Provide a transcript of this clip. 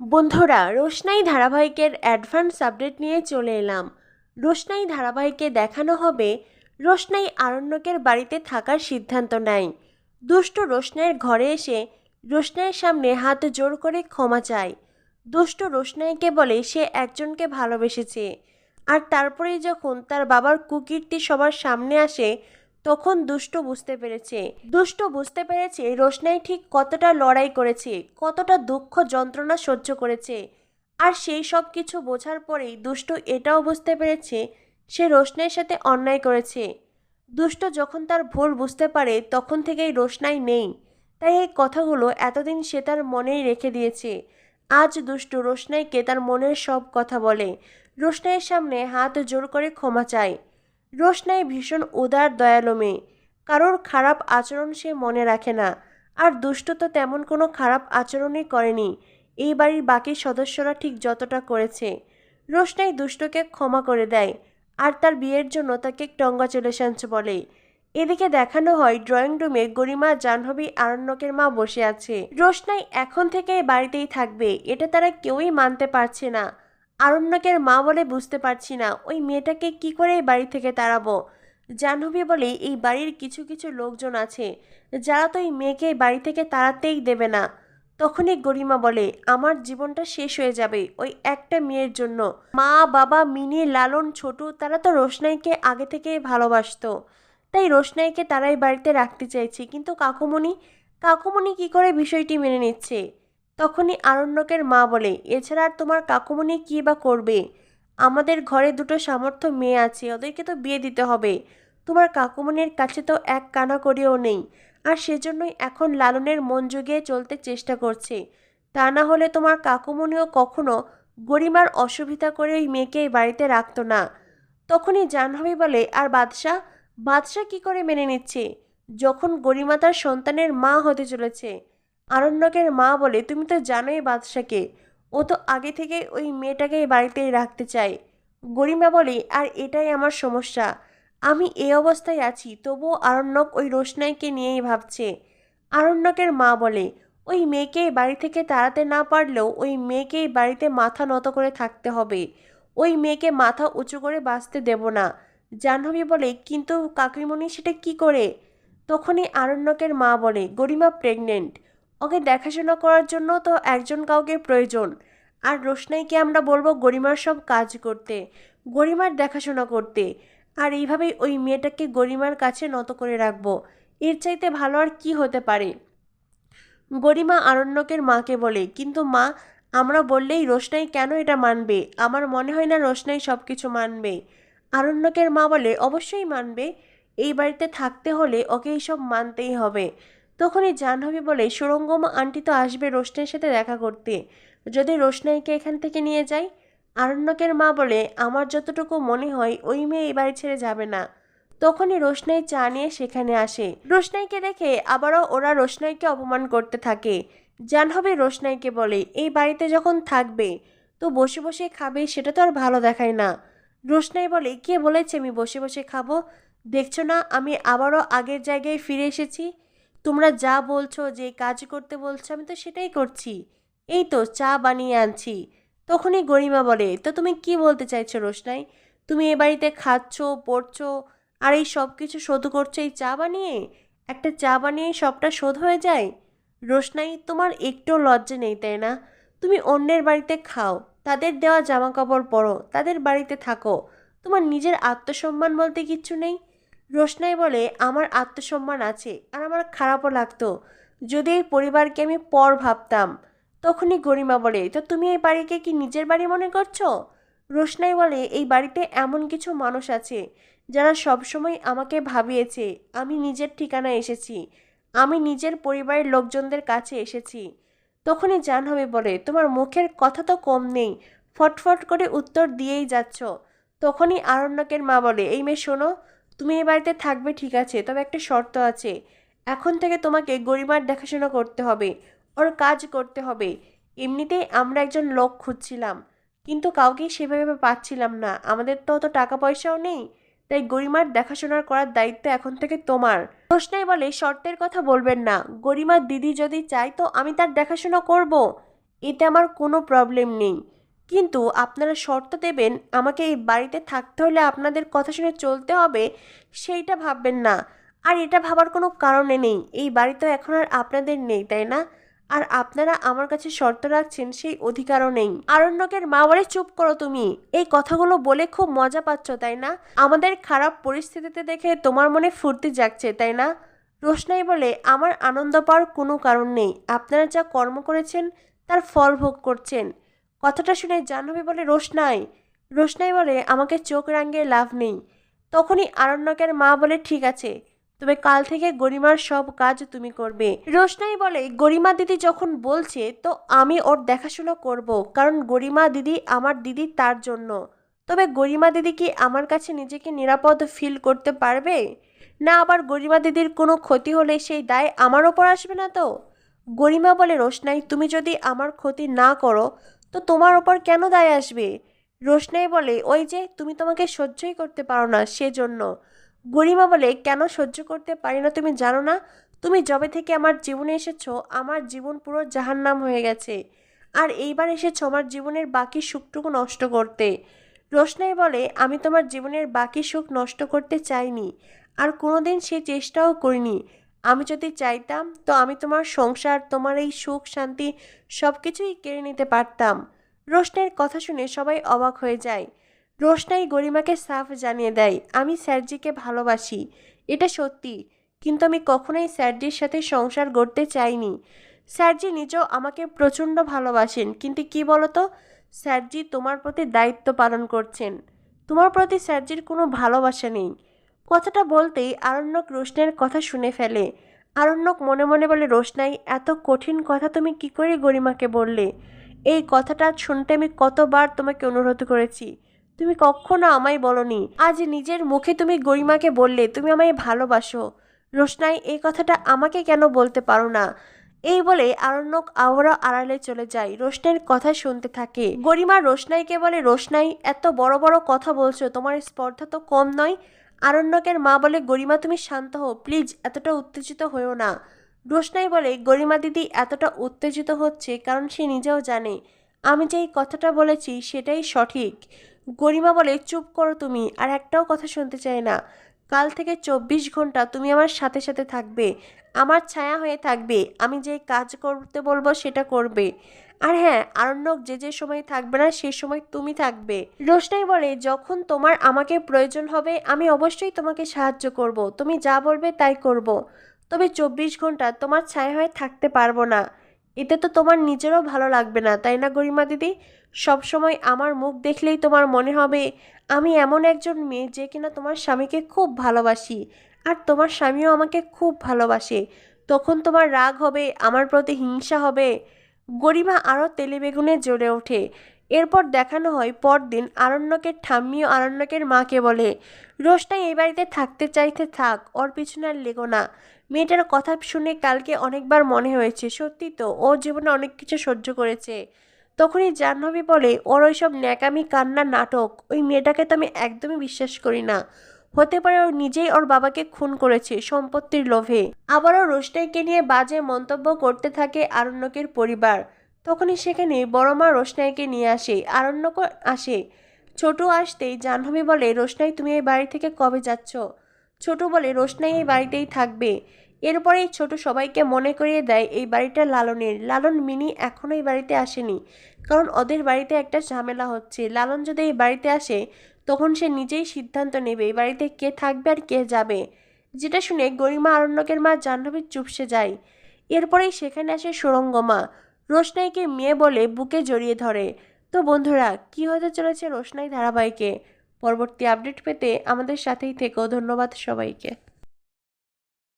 বন্ধুরা, রোশনাই ধারাবাহিকের advance update নিয়ে চলে এলাম। রোশনাই ধারাবাহিকে দেখানো হবে রোশনাই আরণ্যকের বাড়িতে থাকার সিদ্ধান্ত নেয়। দুষ্টু রোশনাইয়ের ঘরে এসে রোশনাইয়ের সামনে হাত জোর করে ক্ষমা চায়। দুষ্টু রোশনাইকে বলে, সে একজনকে ভালোবেসেছে। আর তারপরেই যখন তার বাবার কুকীর্তি সবার সামনে আসে তখন দুষ্ট বুঝতে পেরেছে। দুষ্ট বুঝতে পেরেছে রোশনাই ঠিক কতটা লড়াই করেছে, কতটা দুঃখ যন্ত্রণা সহ্য করেছে। আর সেই সব কিছু বোঝার পরেই দুষ্ট এটাও বুঝতে পেরেছে, সে রোশনাইয়ের সাথে অন্যায় করেছে। দুষ্ট যখন তার ভুল বুঝতে পারে, তখন থেকেই রোশনাই নেই। তাই এই কথাগুলো এতদিন সে তার মনেই রেখে দিয়েছে। আজ দুষ্টু রোশনাইকে তার মনের সব কথা বলে। রোশনাইয়ের সামনে হাত জোর করে ক্ষমা চায়। রোশনাই ভীষণ উদার, দয়ালু মেয়ে। কারোর খারাপ আচরণ সে মনে রাখে না, আর দুষ্ট তো তেমন কোনো খারাপ আচরণই করেনি। এই বাড়ির বাকি সদস্যরা ঠিক যতটা করেছে। রোশনাই দুষ্টকে ক্ষমা করে দেয়, আর তার বিয়ের জন্য তাকে কংগ্রাচুলেশনস বলে। এদিকে দেখানো হয় ড্রয়িং রুমে গরিমা, জাহ্নবী, আরণ্যকের মা বসে আছে। রোশনাই এখন থেকে বাড়িতেই থাকবে, এটা তারা কেউই মানতে পারছে না। আরণ্যকের মা বলে বুঝতে পারছি না, ওই মেয়েটাকে কি করে এই বাড়ি থেকে তাড়াবো? জাহ্নবী বলে, এই বাড়ির কিছু কিছু লোকজন আছে, যারা তো এই মেয়েকে বাড়ি থেকে তাড়াতেই দেবে না। তখনই গরিমা বলে, আমার জীবনটা শেষ হয়ে যাবে ওই একটা মেয়ের জন্য। মা, বাবা, মিনি, লালন, ছোটু, তারা তো রোশনাইকে আগে থেকেই ভালোবাসতো। তাই রোশনাইকে তারাই বাড়িতে রাখতে চাইছে, কিন্তু কাকুমণি কাকুমণি কি করে বিষয়টি মেনে নিচ্ছে? তখনই আরণ্যকের মা বলে, এছাড়া আর তোমার কাকুমণি কী বা করবে? আমাদের ঘরে দুটো সামর্থ্য মেয়ে আছে, ওদেরকে তো বিয়ে দিতে হবে। তোমার কাকুমণির কাছে তো এক কানা করেও নেই। আর সেজন্যই এখন লালনের মন জুগিয়ে চলতে চেষ্টা করছে। তা না হলে তোমার কাকুমণিও কখনো গরিমার অসুবিধা করে ওই মেয়েকে বাড়িতে রাখতো না। তখনই জাহ্নবী বলে, আর বাদশাহ? বাদশাহ কি করে মেনে নিচ্ছে? যখন গরিমা তার সন্তানের মা হতে চলেছে আরণ্যকের মা বলে, তুমি তো জানোই বাদশাকে, ও তো আগে থেকে ওই মেয়েটাকে বাড়িতেই রাখতে চায়। গরিমা বলে, আর এটাই আমার সমস্যা। আমি এই অবস্থায় আছি, তবুও আরণ্যক ওই রোশনাইকে নিয়েই ভাবছে। আরণ্যকের মা বলে, ওই মেয়েকে বাড়ি থেকে তাড়াতে না পারলেও ওই মেয়েকেই বাড়িতে মাথা নত করে থাকতে হবে। ওই মেয়েকে মাথা উঁচু করে বাঁচতে দেব না। জাহ্নবী বলে, কিন্তু কাকিমণি সেটা কি করে? তখনই আরণ্যকের মা বলে, গরিমা প্রেগনেন্ট ওকে দেখাশোনা করার জন্য তো একজন কাউকে প্রয়োজন। আর রোশনাইকে আমরা বলব গরিমার সব কাজ করতে, গরিমার দেখাশোনা করতে। আর এইভাবেই ওই মেয়েটাকে গরিমার কাছে নত করে রাখব। এর চাইতে ভালো আর কি হতে পারে? গরিমা আরণ্যকের মাকে বলে, কিন্তু মা, আমরা বললেই রোশনাই কেন এটা মানবে? আমার মনে হয় না রোশনাই সব কিছু মানবে। আরণ্যকের মা বলে, অবশ্যই মানবে। এই বাড়িতে থাকতে হলে ওকে এইসব মানতেই হবে। তখনই জাহ্নবী বলে, সুরঙ্গমা আন্টি তো আসবে রোশনাইয়ের সাথে দেখা করতে। যদি রোশনাইকে এখান থেকে নিয়ে যাই? আরণ্যকের মা বলে, আমার যতটুকু মনে হয়, ওই মেয়ে এই বাড়ি ছেড়ে যাবে না। তখনই রোশনাই চা নিয়ে সেখানে আসে। রোশনাইকে দেখে আবারও ওরা রোশনাইকে অপমান করতে থাকে। জাহ্নবী রোশনাইকে বলে, এই বাড়িতে যখন থাকবে, তো বসে বসে খাবে, সেটা তো আর ভালো দেখায় না। রোশনাই বলে, কে বলেছে আমি বসে বসে খাব? দেখছ না, আমি আবারও আগের জায়গায় ফিরে এসেছি? তোমরা যা বলছো, যে কাজ করতে বলছো, আমি তো সেটাই করছি। এই তো চা বানিয়ে আনছি। তখনই গরিমা বলে, তো তুমি কি বলতে চাইছো রোশনাই? তুমি এ বাড়িতে খাচ্ছ, পড়ছো, আর এই সব কিছু শোধ করছ এই চা বানিয়ে? একটা চা বানিয়ে সবটা শোধ হয়ে যায়? রোশনাই, তোমার একটু লজ্জা নেই, তাই না? তুমি অন্যের বাড়িতে খাও, তাদের দেওয়া জামা কাপড় পরো, তাদের বাড়িতে থাকো। তোমার নিজের আত্মসম্মান বলতে কিচ্ছু নেই? রোশনাই বলে, আমার আত্মসম্মান আছে আর আমার খারাপও লাগতো। যদি এই পরিবারকে আমি পর ভাবতাম, তখনই গরিমা বলে, তো তুমি এই বাড়িকে কি নিজের বাড়ি মনে করছ? রোশনাই বলে, এই বাড়িতে এমন কিছু মানুষ আছে যারা সবসময় আমাকে ভাবিয়েছে, আমি নিজের ঠিকানায় এসেছি, আমি নিজের পরিবারের লোকজনদের কাছে এসেছি। তখনই জাহ্নবী বলে, তোমার মুখের কথা তো কম নেই, ফটফট করে উত্তর দিয়েই যাচ্ছ। তখনই আরণ্যকের মা বলে, এই মেয়ে শোনো তুমি এই বাড়িতে থাকবে, ঠিক আছে, তবে একটা শর্ত আছে। এখন থেকে তোমাকে গরিমার দেখাশোনা করতে হবে, ওর কাজ করতে হবে। এমনিতেই আমরা একজন লোক খুঁজছিলাম, কিন্তু কাউকেই সেভাবে পাচ্ছিলাম না। আমাদের তো অত টাকা পয়সাও নেই, তাই গরিমার দেখাশোনার করার দায়িত্ব এখন থেকে তোমার। প্রশ্নাই বলে, শর্তের কথা বলবেন না। গরিমার দিদি যদি চায় তো আমি তার দেখাশোনা করব, এতে আমার কোনো প্রবলেম নেই। কিন্তু আপনারা শর্ত দেবেন, আমাকে এই বাড়িতে থাকতে হলে আপনাদের কথা শুনে চলতে হবে, সেইটা ভাববেন না। আর এটা ভাবার কোনো কারণে নেই, এই বাড়ি তো এখন আর আপনাদের নেই, তাই না? আর আপনারা আমার কাছে শর্ত রাখছেন, সেই অধিকারও নেই। আরণ্যকের মা বলে, চুপ করো তুমি, এই কথাগুলো বলে খুব মজা পাচ্ছ, তাই না? আমাদের খারাপ পরিস্থিতিতে দেখে তোমার মনে ফুর্তি জাগছে, তাই না? রোশনাই বলে, আমার আনন্দ পাওয়ার কোনো কারণ নেই। আপনারা যা কর্ম করেছেন, তার ফল ভোগ করছেন। কথাটা শুনে জাহ্নবী বলে, রোশনাই রোশনাই বলে, আমাকে চোখ রাঙিয়ে লাভ নেই। তখনই আরণ্যকের মা বলে, ঠিক আছে, তবে কাল থেকে গরিমার সব কাজ তুমি করবে। রোশনাই বলে, গরিমা দিদি যখন বলছে, তো আমি ওর দেখাশুনো করব, কারণ গরিমা দিদি আমার দিদি তার জন্য। তবে গরিমা দিদি কি আমার কাছে নিজেকে নিরাপদ ফিল করতে পারবে? না, আবার গরিমা দিদির কোনো ক্ষতি হলে সেই দায় আমার ওপর আসবে না তো? গরিমা বলে, রোশনাই, তুমি যদি আমার ক্ষতি না করো তো তোমার ওপর কেন দায় আসবে? রোশনাই বলে, ওই যে তুমি তোমাকে সহ্যই করতে পারো না সেজন্য। গরিমা বলে, কেন সহ্য করতে পারি না তুমি জানো না? তুমি যবে থেকে আমার জীবনে এসেছ, আমার জীবন পুরো জাহান্নাম হয়ে গেছে। আর এইবার এসেছ আমার জীবনের বাকি সুখটুকু নষ্ট করতে। রোশনাই বলে, আমি তোমার জীবনের বাকি সুখ নষ্ট করতে চাইনি। আর কোনোদিন সে চেষ্টাও করিনি। আমি যদি চাইতাম, তো আমি তোমার সংসার, তোমার এই সুখ, শান্তি সব কিছুই কেড়ে নিতে পারতাম। রোশনাইয়ের কথা শুনে সবাই অবাক হয়ে যায়। রোশনাই গরিমাকে সাফ জানিয়ে দেয়, আমি স্যারজিকে ভালোবাসি, এটা সত্যি, কিন্তু আমি কখনোই স্যারজির সাথে সংসার গড়তে চাইনি। স্যারজি নিজেও আমাকে প্রচণ্ড ভালোবাসেন, কিন্তু কি বলতো, স্যারজি তোমার প্রতি দায়িত্ব পালন করছেন। তোমার প্রতি স্যারজির কোনো ভালোবাসা নেই। কথাটা বলতেই আরণ্যক রোশনাইয়ের কথা শুনে ফেলে। আরণ্যক মনে মনে বলে, রোশনাই, এত কঠিন কথা তুমি কি করে গরিমাকে বললে? এই কথাটা শুনতে আমি কতবার তোমাকে অনুরোধ করেছি। তুমি কখনো আমায় বলনি। আজ নিজের মুখে তুমি গরিমাকে বললে, তুমি আমায় ভালোবাসো। রোশনাই, এই কথাটা আমাকে কেন বলতে পারো না? এই বলে আরণ্যক আবারও আড়ালে চলে যায়। রোশনাইয়ের কথা শুনতে থাকে। গরিমা রোশনাইকে বলে, রোশনাই, এত বড় বড় কথা বলছো, তোমার স্পর্ধা তো কম নয়। আরণ্যকের মা বলে, গরিমা, তুমি শান্ত হও, প্লিজ, এতটা উত্তেজিত হয়েও না। রোশনাই বলে, গরিমা দিদি এতটা উত্তেজিত হচ্ছে কারণ সে নিজেও জানে। আমি যেই কথাটা বলেছি সেটাই সঠিক। গরিমা বলে, চুপ করো তুমি, আর একটাও কথা শুনতে চাই না। কাল থেকে চব্বিশ ঘণ্টা তুমি আমার সাথে সাথে থাকবে। আমার ছায়া হয়ে থাকবে। আমি যে কাজ করতে বলব সেটা করবে। আর হ্যাঁ আরণ্যক যে যে সময় থাকবে না, সে সময় তুমি থাকবে। রোশনাই বলে, যখন তোমার আমাকে প্রয়োজন হবে, আমি অবশ্যই তোমাকে সাহায্য করব। তুমি যা বলবে তাই করব। তবে চব্বিশ ঘণ্টা তোমার ছায়া হয়ে থাকতে পারব না। এতে তো তোমার নিজেরও ভালো লাগবে না, তাই না গরিমা দিদি? সবসময় আমার মুখ দেখলেই তোমার মনে হবে, আমি এমন একজন মেয়ে যে কিনা তোমার স্বামীকে খুব ভালোবাসি। আর তোমার স্বামীও আমাকে খুব ভালোবাসে। তখন তোমার রাগ হবে, আমার প্রতি হিংসা হবে। গরিমা আরও তেলে বেগুনে জ্বলে ওঠে। এরপর দেখানো হয় পরদিন আরণ্যকের ঠাম্মি ও আরণ্যকের মাকে বলে রোশনাই এই বাড়িতে থাকতে চাইতে থাক, ওর পিছনে আর লেগো না। মেয়েটার কথা শুনে কালকে অনেকবার মনে হয়েছে, সত্যি তো, ও জীবনে অনেক কিছু সহ্য করেছে। তখনই জাহ্নবী বলে, ওর ওইসব ন্যাকামি কান্নার নাটক, ওই মেয়েটাকে তো আমি একদমই বিশ্বাস করি না। হতে পারে ও নিজেই ওর বাবাকে খুন করেছে সম্পত্তির লোভে। আবারও রোশনাইকে নিয়ে বাজে মন্তব্য করতে থাকে আরণ্যকের পরিবার। তখনই সেখানে বড় মা রোশনাইকে নিয়ে আসে। আরণ্যক আসে। ছোট আসতেই জাহ্নবী বলে, রোশনাই, তুমি এই বাড়ি থেকে কবে যাচ্ছ? ছোট বলে, রোশনাই এই বাড়িতেই থাকবে। এরপরেই ছোট সবাইকে মনে করিয়ে দেয়, এই বাড়িটা লালনের। লালন মিনি এখনও এই বাড়িতে আসেনি। কারণ ওদের বাড়িতে একটা ঝামেলা হচ্ছে। লালন যদি এই বাড়িতে আসে তখন সে নিজেই সিদ্ধান্ত নেবে এই বাড়িতে কে থাকবে আর কে যাবে। যেটা শুনে গরিমা আরণ্যকের মা জাহ্নবীর চুপসে যায়। এরপরেই সেখানে আসে সুরঙ্গমা রোশনাইকে মেয়ে বলে বুকে জড়িয়ে ধরে। তো বন্ধুরা, কি হতে চলেছে রোশনাই ধারাবাহিকে? পরবর্তী আপডেট পেতে আমাদের সাথেই থেকেও ধন্যবাদ সবাইকে।